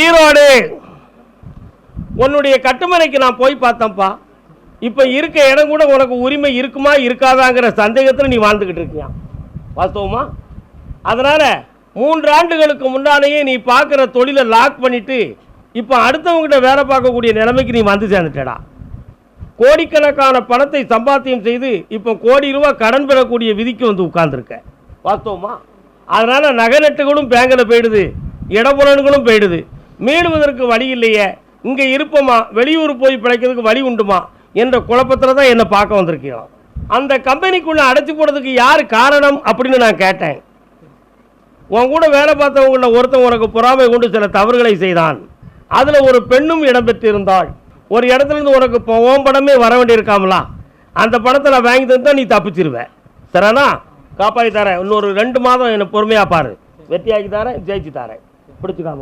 ஈரோடு. உன்னுடைய கட்டுமனைக்கு நான் போய் பார்த்தேன்ப்பா. இப்போ இருக்க இடம் கூட உனக்கு உரிமை இருக்குமா இருக்காதாங்கிற சந்தேகத்தில் நீ வாழ்ந்துக்கிட்டு இருக்கியா? வாஸ்தவமா? அதனால் மூன்று ஆண்டுகளுக்கு முன்னாலேயே நீ பார்க்குற தொழிலை லாக் பண்ணிவிட்டு இப்போ அடுத்தவங்ககிட்ட வேலை பார்க்கக்கூடிய நிலைமைக்கு நீ வந்து சேர்ந்துட்டடா. கோடிக்கணக்கான பணத்தை சம்பாத்தியம் செய்து இப்போ கோடி ரூபா கடன் பெறக்கூடிய விதிக்கு வந்து உட்கார்ந்துருக்க. வாஸ்தவமா? அதனால் நகை நட்டுகளும் பேங்கில் போயிடுது இடபுலன்களும் போயிடுது. மீளுவதற்கு வழி இல்லையே. இங்கே இருப்போமா? வெளியூர் போய் பிழைக்கிறதுக்கு வழி உண்டுமா? என்ற குழப்பத்தில் தான் என்னை பார்க்க வந்திருக்கீங்க. அந்த கம்பெனிக்குள்ளே அடைச்சி போடுறதுக்கு யார் காரணம் அப்படின்னு நான் கேட்டேன். உன் கூட வேலை பார்த்தவங்கள ஒருத்தன் உனக்கு பொறாமை கொண்டு சில தவறுகளை செய்தான். அதில் ஒரு பெண்ணும் இடம்பெற்றிருந்தாள். ஒரு இடத்துல இருந்து உனக்கு இப்போ உன் படமே வர வேண்டியிருக்காமலா? அந்த படத்தை நான் வாங்கி தந்தா நீ தப்பிச்சிருவேன் சரிண்ணா காப்பாற்றி தரேன். இன்னொரு ரெண்டு மாதம் என்னை பொறுமையாக பாரு. வெற்றியாக்கி தரேன் ஜெயிச்சு தரேன். பிடிச்சிக்கா